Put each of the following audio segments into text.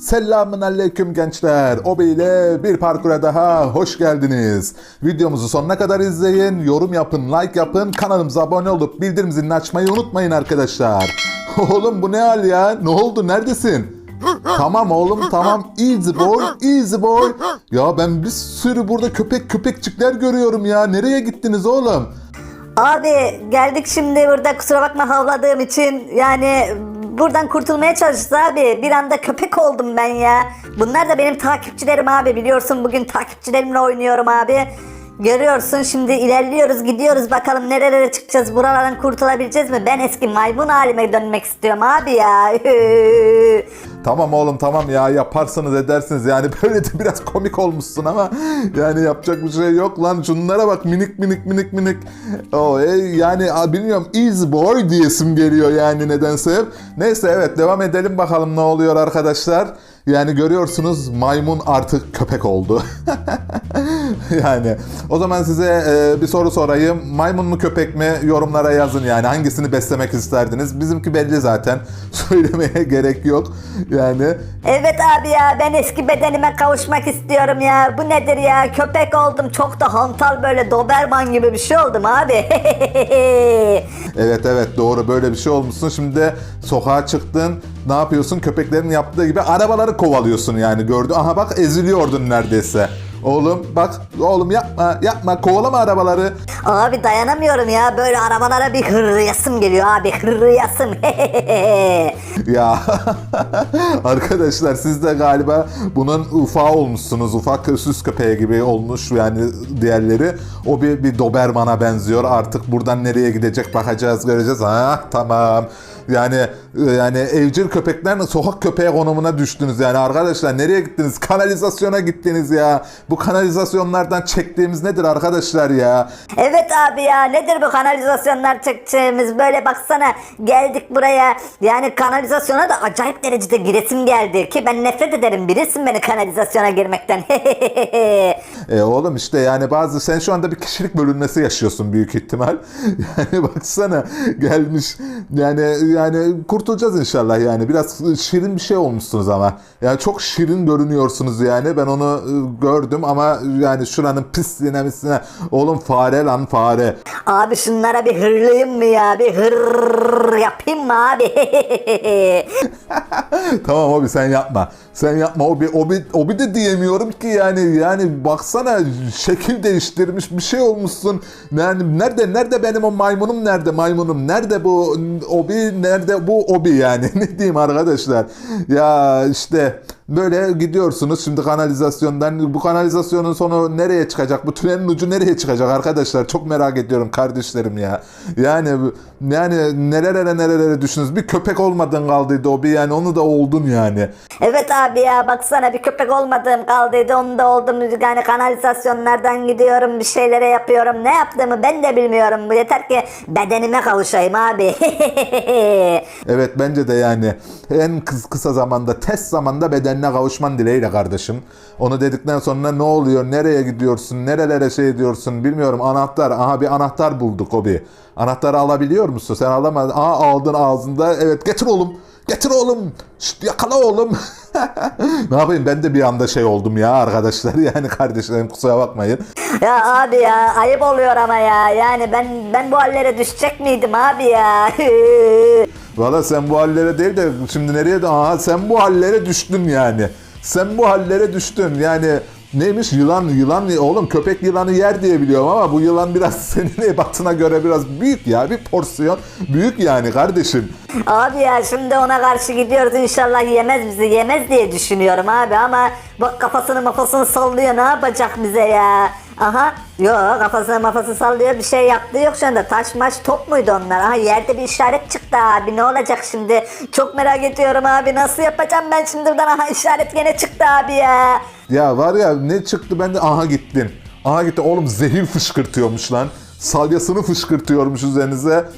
Selamun aleyküm gençler. Obi ile bir parkura daha hoş geldiniz. Videomuzu sonuna kadar izleyin, yorum yapın, like yapın, kanalımıza abone olup bildirim zilini açmayı unutmayın arkadaşlar. Oğlum bu ne hal ya? Ne oldu? Neredesin? tamam oğlum tamam. Easy boy, easy boy. Ya ben bir sürü burada köpek köpekçikler görüyorum ya. Nereye gittiniz oğlum? Abi geldik şimdi burada kusura bakma havladığım için yani buradan kurtulmaya çalışacağız abi. Bir anda köpek oldum ben ya. Bunlar da benim takipçilerim abi biliyorsun bugün takipçilerimle oynuyorum abi. Görüyorsun şimdi ilerliyoruz gidiyoruz bakalım nerelere çıkacağız buralardan kurtulabileceğiz mi? Ben eski maymun halime dönmek istiyorum abi ya. Tamam oğlum tamam ya yaparsınız edersiniz yani böyle de biraz komik olmuşsun ama yani yapacak bir şey yok lan şunlara bak minik minik minik minik o ey, yani bilmiyorum easy boy diyesim geliyor yani nedense. Neyse evet devam edelim bakalım ne oluyor arkadaşlar. Yani görüyorsunuz maymun artık köpek oldu. yani o zaman size e, bir soru sorayım. Maymun mu köpek mi? Yorumlara yazın yani. Hangisini beslemek isterdiniz? Bizimki belli zaten. Söylemeye gerek yok. Yani evet abi ya ben eski bedenime kavuşmak istiyorum ya. Bu nedir ya köpek oldum çok da hantal böyle doberman gibi bir şey oldum abi. evet evet doğru böyle bir şey olmuşsun. Şimdi de sokağa çıktın. Ne yapıyorsun? Köpeklerin yaptığı gibi arabaları kovalıyorsun yani gördün. Aha bak eziliyordun neredeyse. Oğlum bak oğlum yapma yapma kovalama arabaları. Abi dayanamıyorum ya böyle arabalara bir hırriyasım geliyor abi hırriyasım. Ya arkadaşlar siz de galiba bunun ufağı olmuşsunuz. Ufak süs köpeği gibi olmuş yani diğerleri. O bir, bir Doberman'a benziyor. Artık buradan nereye gidecek bakacağız göreceğiz. Ha tamam. Yani yani evcil köpekler sokak köpeği konumuna düştünüz yani arkadaşlar nereye gittiniz? Kanalizasyona gittiniz ya. Bu kanalizasyonlardan çektiğimiz nedir arkadaşlar ya? evet abi ya nedir bu kanalizasyonlar çekeceğimiz böyle baksana geldik buraya yani kanalizasyona da acayip derecede giresim geldi ki ben nefret ederim bilirsin beni kanalizasyona girmekten. E oğlum işte yani bazı sen şu anda bir kişilik bölünmesi yaşıyorsun büyük ihtimal. Yani baksana gelmiş yani yani kurtulacağız inşallah yani biraz şirin bir şey olmuşsunuz ama. Yani çok şirin görünüyorsunuz yani ben onu e, gördüm ama yani şuranın pisliğine misline oğlum fare lan fare. abi şunlara bir hırlayayım mı ya bir hırr yapayım mı abi? tamam abi sen yapma. Sen yapma o bir o bir o bir de diyemiyorum ki yani yani baksana şekil değiştirmiş bir şey olmuşsun. Yani nerede nerede benim o maymunum nerede maymunum nerede bu obi nerede bu obi yani ne diyeyim arkadaşlar. Ya işte böyle gidiyorsunuz şimdi kanalizasyondan. Bu kanalizasyonun sonu nereye çıkacak? Bu tünelin ucu nereye çıkacak arkadaşlar? Çok merak ediyorum kardeşlerim ya. Yani yani nerelere nerelere düşünüyorsunuz? Bir köpek olmadın kaldıydı o bir yani onu da oldun yani. evet abi ya baksana bir köpek olmadığım kaldıydı onu da oldum. Yani kanalizasyonlardan gidiyorum bir şeylere yapıyorum. Ne yaptığımı ben de bilmiyorum. Yeter ki bedenime kavuşayım abi. Evet bence de yani en kıs kısa zamanda test zamanda bedenine kavuşman dileğiyle kardeşim. Onu dedikten sonra ne oluyor nereye gidiyorsun nerelere şey ediyorsun bilmiyorum anahtar aha bir anahtar bulduk o bir. Anahtarı alabiliyor musun sen alamadın aha aldın ağzında evet getir oğlum getir oğlum Şşt, yakala oğlum. ne yapayım ben de bir anda şey oldum ya arkadaşlar yani kardeşlerim kusura bakmayın. ya abi ya ayıp oluyor ama ya yani ben ben bu hallere düşecek miydim abi ya. Valla sen bu hallere değil de şimdi nereye de aha sen bu hallere düştün yani. Sen bu hallere düştün yani neymiş yılan yılan oğlum köpek yılanı yer diye biliyorum ama bu yılan biraz senin ebatına göre biraz büyük ya bir porsiyon büyük yani kardeşim. Abi ya şimdi ona karşı gidiyoruz inşallah yemez bizi yemez diye düşünüyorum abi ama bak kafasını mafasını sallıyor ne yapacak bize ya. Aha yok kafasını mafasını sallıyor bir şey yaptığı yok şu anda taş maş top muydu onlar aha yerde bir işaret çıktı abi ne olacak şimdi çok merak ediyorum abi nasıl yapacağım ben şimdi buradan aha işaret gene çıktı abi ya. Ya var ya ne çıktı ben de aha gittin. Aha gitti oğlum zehir fışkırtıyormuş lan. Salyasını fışkırtıyormuş üzerinize.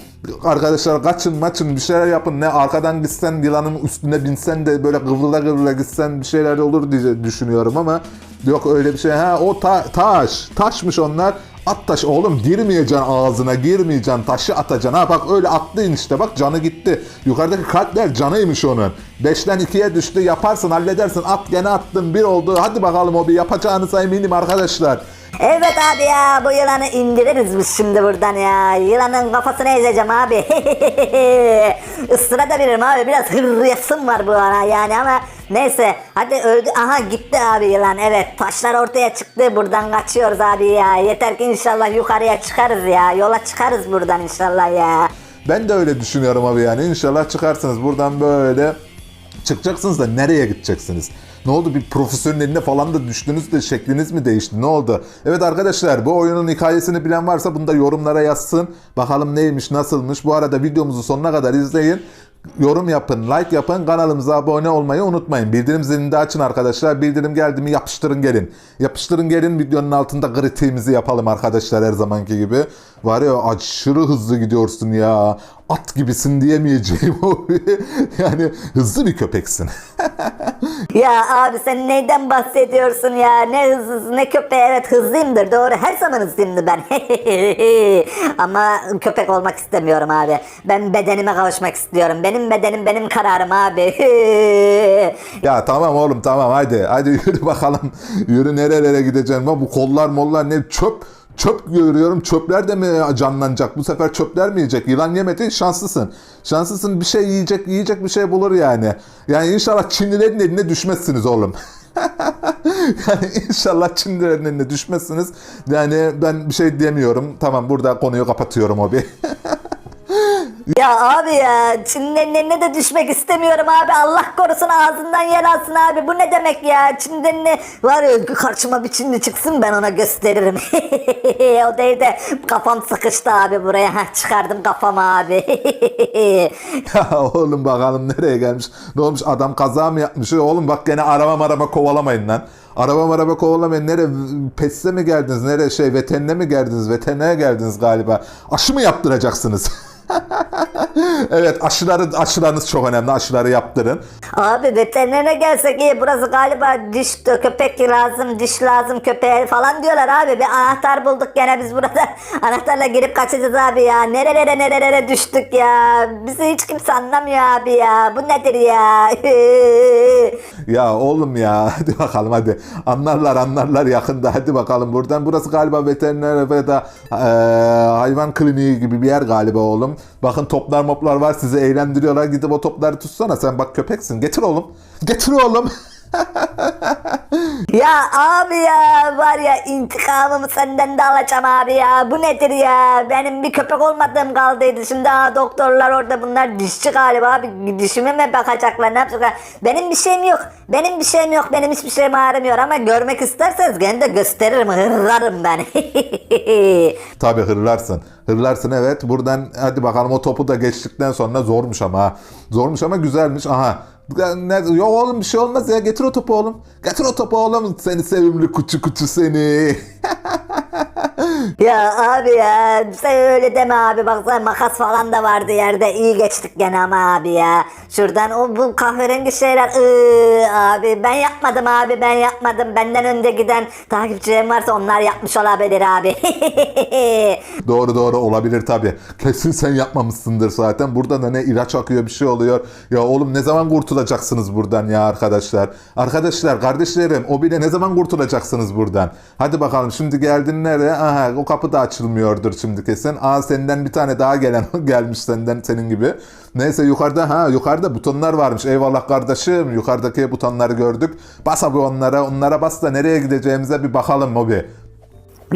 Arkadaşlar kaçın maçın bir şeyler yapın. Ne arkadan gitsen yılanın üstüne binsen de böyle kıvrıla kıvrıla gitsen bir şeyler olur diye düşünüyorum ama yok öyle bir şey. Ha o ta- taş. Taşmış onlar. At taşı oğlum girmeyeceksin ağzına girmeyeceksin taşı atacaksın. Ha bak öyle attın işte bak canı gitti. Yukarıdaki kalpler canıymış onun. 5'ten 2'ye düştü yaparsın halledersin. At gene attın bir oldu. Hadi bakalım o bir yapacağınıza eminim arkadaşlar. Evet abi ya bu yılanı indiririz biz şimdi buradan ya. Yılanın kafasını ezeceğim abi. Isırabilirim abi biraz hırriyasım var bu ara yani ama neyse hadi öldü. Aha gitti abi yılan evet taşlar ortaya çıktı buradan kaçıyoruz abi ya. Yeter ki inşallah yukarıya çıkarız ya yola çıkarız buradan inşallah ya. Ben de öyle düşünüyorum abi yani. İnşallah çıkarsınız buradan böyle çıkacaksınız da nereye gideceksiniz? Ne oldu bir profesörün eline falan da düştünüz de şekliniz mi değişti? Ne oldu? Evet arkadaşlar bu oyunun hikayesini bilen varsa bunu da yorumlara yazsın. Bakalım neymiş nasılmış. Bu arada videomuzu sonuna kadar izleyin. Yorum yapın, like yapın, kanalımıza abone olmayı unutmayın. Bildirim zilini de açın arkadaşlar. Bildirim geldi mi yapıştırın gelin. Yapıştırın gelin videonun altında kritiğimizi yapalım arkadaşlar her zamanki gibi. Var ya aşırı hızlı gidiyorsun ya. At gibisin diyemeyeceğim. yani hızlı bir köpeksin. Ya abi sen neyden bahsediyorsun ya? Ne hızlısı ne köpeği evet hızlıyımdır doğru her zaman hızlıyımdır ben. Ama köpek olmak istemiyorum abi. Ben bedenime kavuşmak istiyorum. Benim bedenim benim kararım abi. ya tamam oğlum tamam hadi. Hadi yürü bakalım. Yürü nerelere gideceksin? Bu kollar mollar ne çöp. Çöp görüyorum. Çöpler de mi canlanacak? Bu sefer çöpler mi yiyecek? Yılan yemedi. Şanslısın. Şanslısın bir şey yiyecek, yiyecek bir şey bulur yani. Yani inşallah Çinlilerin eline düşmezsiniz oğlum. yani inşallah Çinlilerin eline düşmezsiniz. Yani ben bir şey diyemiyorum. Tamam burada konuyu kapatıyorum abi. Ya abi ya Çinlerin eline de düşmek istemiyorum abi. Allah korusun ağzından yer alsın abi. Bu ne demek ya? Çinlerin ne var ya karşıma bir Çinli çıksın ben ona gösteririm. o değil de kafam sıkıştı abi buraya. Heh, çıkardım kafamı abi. Ya oğlum bakalım nereye gelmiş. Ne olmuş adam kaza mı yapmış? Oğlum bak gene araba araba kovalamayın lan. Araba araba kovalamayın. Nereye? Peste mi geldiniz? Nereye şey veterinere mi geldiniz? Veterinere geldiniz galiba. Aşı mı yaptıracaksınız? evet aşıları aşılarınız çok önemli. Aşıları yaptırın. Abi veterinere gelsek iyi burası galiba diş köpek lazım diş lazım köpeğe falan diyorlar abi bir anahtar bulduk gene biz burada anahtarla girip kaçacağız abi ya nerelere nerelere düştük ya bizi hiç kimse anlamıyor abi ya bu nedir ya Ya oğlum ya hadi bakalım hadi. Anlarlar anlarlar yakında hadi bakalım buradan. Burası galiba veteriner ve da eee, hayvan kliniği gibi bir yer galiba oğlum. Bakın toplar moplar var sizi eğlendiriyorlar. Gidip o topları tutsana sen bak köpeksin. Getir oğlum. Getir oğlum. ya abi ya var ya intikamımı senden de alacağım abi ya bu nedir ya benim bir köpek olmadığım kaldıydı şimdi ha, doktorlar orada bunlar dişçi galiba abi dişime mi bakacaklar ne yapacaklar benim bir şeyim yok benim bir şeyim yok benim hiçbir şeyim ağrımıyor ama görmek isterseniz gene de gösteririm hırlarım ben Tabii hırlarsın. Hırlarsın evet. Buradan hadi bakalım o topu da geçtikten sonra zormuş ama. Zormuş ama güzelmiş. Aha. Yok oğlum bir şey olmaz ya. Getir o topu oğlum. Getir o topu oğlum. Seni sevimli kuçu kuçu seni. Ya abi ya sen öyle deme abi baksana makas falan da vardı yerde iyi geçtik gene ama abi ya. Şuradan o bu kahverengi şeyler ıı, abi ben yapmadım abi ben yapmadım benden önde giden takipçilerim varsa onlar yapmış olabilir abi. doğru doğru olabilir tabii. Kesin sen yapmamışsındır zaten. Burada da ne ilaç akıyor bir şey oluyor. Ya oğlum ne zaman kurtulacaksınız buradan ya arkadaşlar? Arkadaşlar kardeşlerim o bile ne zaman kurtulacaksınız buradan? Hadi bakalım şimdi geldin nereye? Aha o kapı da açılmıyordur şimdi kesin. Aa senden bir tane daha gelen gelmiş senden senin gibi. Neyse yukarıda ha yukarıda butonlar varmış. Eyvallah kardeşim yukarıdaki butonları gördük. Bas abi onlara onlara bas da nereye gideceğimize bir bakalım Mobi.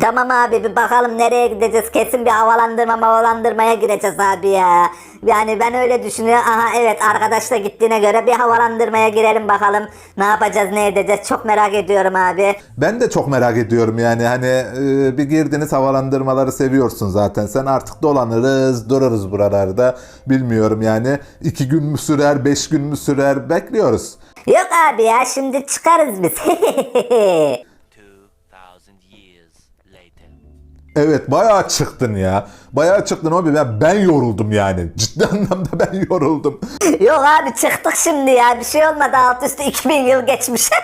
Tamam abi bir bakalım nereye gideceğiz kesin bir havalandırma havalandırmaya gireceğiz abi ya. Yani ben öyle düşünüyorum. Aha evet arkadaş da gittiğine göre bir havalandırmaya girelim bakalım. Ne yapacağız ne edeceğiz çok merak ediyorum abi. Ben de çok merak ediyorum yani hani e, bir girdiniz havalandırmaları seviyorsun zaten. Sen artık dolanırız dururuz buralarda. Bilmiyorum yani iki gün mü sürer beş gün mü sürer bekliyoruz. Yok abi ya şimdi çıkarız biz. Evet bayağı çıktın ya. Bayağı çıktın abi. Ben, ben yoruldum yani. Ciddi anlamda ben yoruldum. Yok abi çıktık şimdi ya bir şey olmadı alt üstü 2000 yıl geçmiş.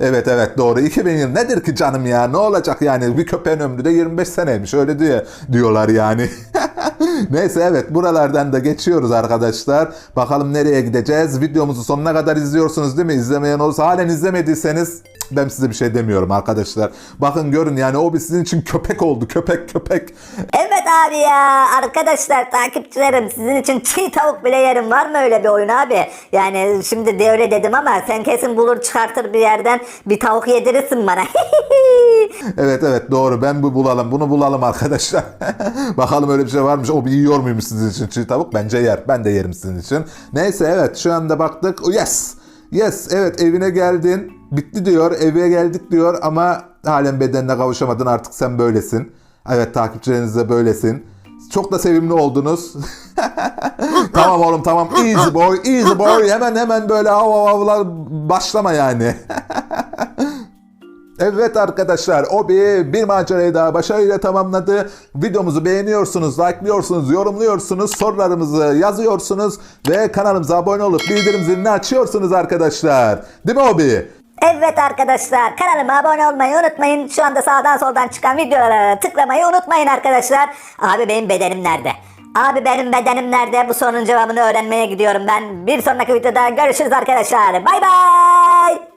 Evet evet doğru. 2000 yıl nedir ki canım ya? Ne olacak yani? Bir köpeğin ömrü de 25 seneymiş. Öyle diye diyorlar yani. Neyse evet buralardan da geçiyoruz arkadaşlar. Bakalım nereye gideceğiz? Videomuzu sonuna kadar izliyorsunuz değil mi? İzlemeyen olursa halen izlemediyseniz ben size bir şey demiyorum arkadaşlar. Bakın görün yani o bir sizin için köpek oldu. Köpek köpek. evet abi ya arkadaşlar takipçilerim sizin için çiğ tavuk bile yerim var mı öyle bir oyun abi? Yani şimdi de öyle dedim ama sen kesin bulur çıkartır bir yerden bir tavuk yedirirsin bana. Evet evet doğru ben bu bulalım bunu bulalım arkadaşlar. Bakalım öyle bir şey varmış o bir yiyor muymuş sizin için çiğ tavuk bence yer ben de yerim sizin için. Neyse evet şu anda baktık yes yes evet evine geldin bitti diyor eve geldik diyor ama halen bedenine kavuşamadın artık sen böylesin. Evet takipçileriniz de böylesin. Çok da sevimli oldunuz. tamam oğlum tamam easy boy easy boy hemen hemen böyle hav havlar başlama yani. Evet arkadaşlar Obi bir macerayı daha başarıyla tamamladı. Videomuzu beğeniyorsunuz, likeliyorsunuz, yorumluyorsunuz, sorularımızı yazıyorsunuz ve kanalımıza abone olup bildirim zilini açıyorsunuz arkadaşlar. Değil mi Obi? Evet arkadaşlar kanalıma abone olmayı unutmayın. Şu anda sağdan soldan çıkan videolara tıklamayı unutmayın arkadaşlar. Abi benim bedenim nerede? Abi benim bedenim nerede? Bu sorunun cevabını öğrenmeye gidiyorum ben. Bir sonraki videoda görüşürüz arkadaşlar. Bay bay.